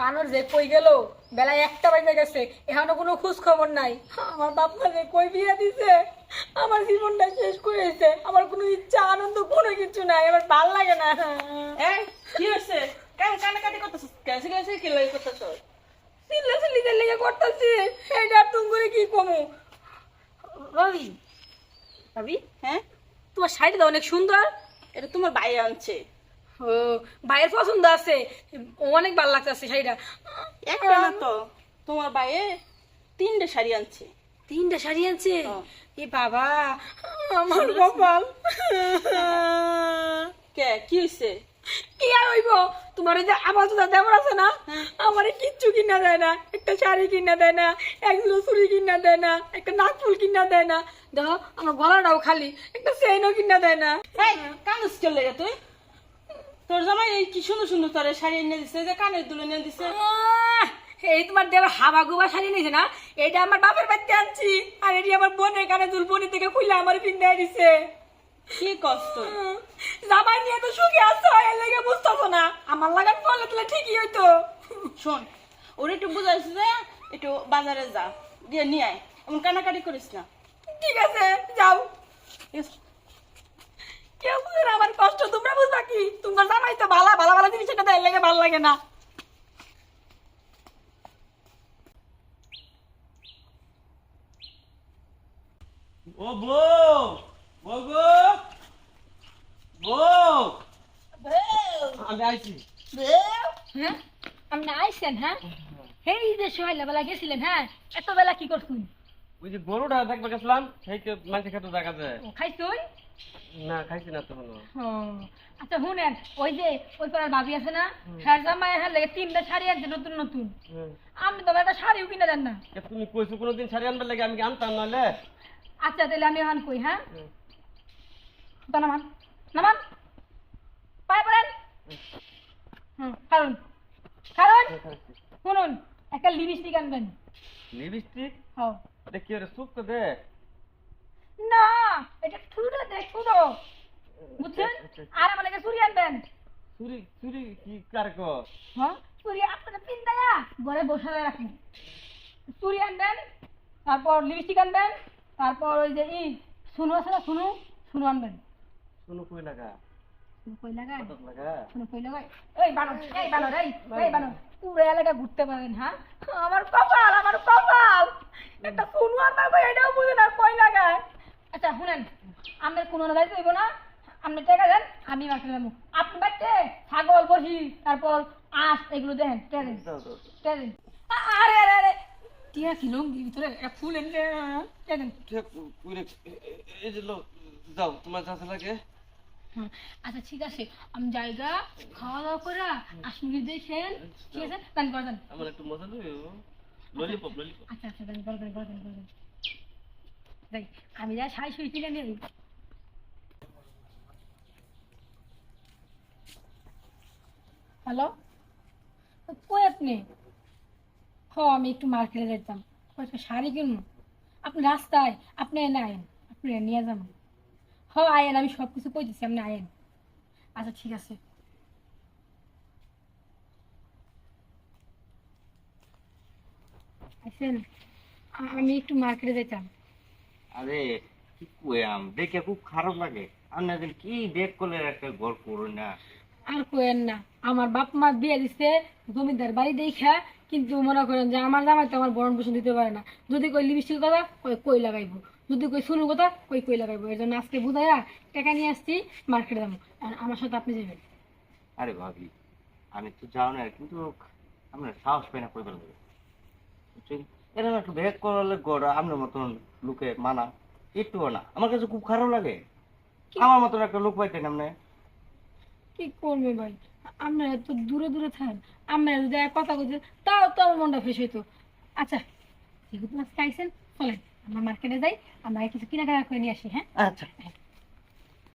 কানোর যে কই গেল? বেলায় একটা বাজে গেছে এখনও কোনো খোঁজ খবর নাই। আমার বাপ মা যে কই বিয়ে দিছে? আমার জীবনটা শেষ করেছে আমার কোনো ইচ্ছা আনন্দ কোনো কিছু নাই আমার ভালো লাগে না। এই কি হয়েছে? কেন কানাকাটি করতেছিস কেসে কেসে কি লাগে করতেছ চিল্লা চিল্লিদের লেগে করতেছি। এটা আর তুমি করে কি কমু? রবি। রবি? হ্যাঁ? তোমার শাড়িটা অনেক সুন্দর। এটা তোমার ভাই আনছে। ভাইয়ের পছন্দ আছে। অনেক ভালো লাগতেছে শাড়িটা। একটা না তো। তোমার ভাইয়ে তিনটে শাড়ি আনছে। তিনটা শাড়ি আনছে? হ্যাঁ। এ বাবা আমার কপাল। কে কি হয়েছে কি আর হইব? তোমার ওই যে আবার তো দেবর আছে না আমার কিচ্ছু কিনা দেয় না। একটা শাড়ি কিনা দেয় না এক জোড়া চুড়ি কিনা দেয় না একটা নাকফুল কিনা দেয় না। দেখো আমার গলাটাও খালি একটা চেইনও কিনা দেয় না। কানুস লেগে তুই? তোর জামাই এই কি সুন্দর সুন্দর তোর শাড়ি এনে দিছে যে কানের দুলে এনে দিছে। এই তোমার দেবার হাবা গুবা শাড়ি নিয়েছে না? এটা আমার বাপের বাড়িতে আনছি আর এটি আমার বোনের কানে দুল বোনের থেকে খুলে আমার পিন্দায় দিছে। কি কষ্ট। জামাই নিয়ে তো সুখে আসছো এর লেগে বুঝতেছো না। আমার লাগান বলে তাহলে ঠিকই হইতো। শোন ওর একটু বুঝাইছে যে একটু বাজারে যা দিয়ে নিয়ে আয়। এমন কানাকাটি করিস না। ঠিক আছে যাও। আছে? কেউ বুঝে না আমার কষ্ট তোমরা বুঝবা কি? তোমার জামাই তো ভালো ভালো ভালো জিনিস এটা দেয় লেগে ভালো লাগে না। ও বউ বউ গো বউ। আমি আইছি। হ্যাঁ? আপনি আইসেন হ্যাঁ? এই যে সোহাইলা বেলা গেছিলেন হ্যাঁ? এত বেলা কি করতুন ওই যে গরুটা দেখবে গেছিলাম সেই মাঝে খেতে দেখা যায়। খাইছুন? না খাইছি না তো কোনো। ও, আচ্ছা শুনেন ওই যে ওই পাড়ার ভাবি আছে না হ্যাঁ জামাই হ্যাঁ লেগে তিনটা শাড়ি আনছে নতুন নতুন। হুম। আপনি তো একটা শাড়িও কিনে দেন না। তুমি কইছো কোনোদিন শাড়ি আনবার লাগে আমি আনতাম নাহলে? আচ্ছা তাহলে আমি এখন কই হ্যাঁ তো নামান নামান পায়ে পড়েন। হুম কারণ কারণ শুনুন একটা লিপস্টিক আনবেন। লিপস্টিক? হ্যাঁ। এটা কি রে সুপ তো দে? না এটা দেখ ছোট বুঝছেন? আর আমার লাগে চুরি আনবেন। চুরি চুরি কি কার হ্যাঁ? চুরি আপনারা পিন্দায়া ঘরে বসে রাখুন চুরি আনবেন তারপর লিপস্টিক আনবেন তারপর ওই যে ই শুনু আছে না শুনু শুনু আনবেন। শুনো কই লাগা? শুনু কই লাগা? শুনু কই লাগায়? এই বানর এই বানর এই এই বানর। পুরো এলাকা ঘুরতে পারেন হ্যাঁ? আমার কপাল আমার কপাল। একটা শুনু কই এটাও বুঝে না কই লাগায়। আচ্ছা শুনেন আপনার কোনো লাগাইতে হইব না। আপনি টাকা দেন। আমি মার্কেটে যাব আপনি বাড়িতে ছাগল বসি তারপর আঁশ এগুলো দেন দেন। আ- আরে আরে আরে। টিয়া কি লঙ্গি ভিতরে? ফুল এনে কইরে এই যে যাও তোমার লাগে। হুম, আচ্ছা ঠিক আছে। আমি জায়গা খাওয়া দাওয়া করে আসমি দেখেন ঠিক আছে? দান করে দেন। আমার একটু মজা ললিপপ ললিপপ আচ্ছা আচ্ছা দান করে দেন করে দেন। আমি যা শাড়ি শুই কিনে হ্যালো? কই আপনি? হ, আমি একটু মার্কেটে যেতাম কয়েকটা শাড়ি কিনবো? আপনি রাস্তায়, আপনি এনে আয়েন, আপনি নিয়ে যাবেন হ, আয়েন, আমি সব কিছু কই দিচ্ছি আপনি আয়েন। আচ্ছা ঠিক আছে। আমি একটু মার্কেটে যেতাম আরে কি কয়াম দেখে খুব খারাপ লাগে। আপনাদের কি দেখ করলে একটা ঘর করো না। আর কোয়েন না আমার বাপ মা বিয়ে দিছে জমিদার বাড়ি দেখা কিন্তু মনে করেন যে আমার জামাই তো আমার বরণ পোষণ দিতে পারে না। যদি কই লিপস্টিক কথা কই কই লাগাইবো। যদি কই শুনুর কথা কই কই লাগাইবো। এর জন্য আজকে বুঝাইয়া টাকা নিয়ে আসছি মার্কেটে যাব। আর আমার সাথে আপনি যাবেন। আরে ভাবি আমি তো যাও না কিন্তু আমরা সাহস পাই না কই বুঝছেন? এরকম একটু ভেদ করলে গড় আপনার মতন লোকে মানা। একটুও না আমার কাছে খুব খারাপ লাগে। আমার মতন একটা লোক পাইতেন আপনি। কি করবে ভাই? আপনারা এত দূরে দূরে থাকেন আপনারা যদি এক কথা কইতে তাও তো আমার মনটা ফ্রেশ হইতো। আচ্ছা যেহেতু আজকে আইসেন চলেন আমরা মার্কেটে যাই আমরা কিছু কেনাকাটা করে নিয়ে আসি হ্যাঁ? আচ্ছা।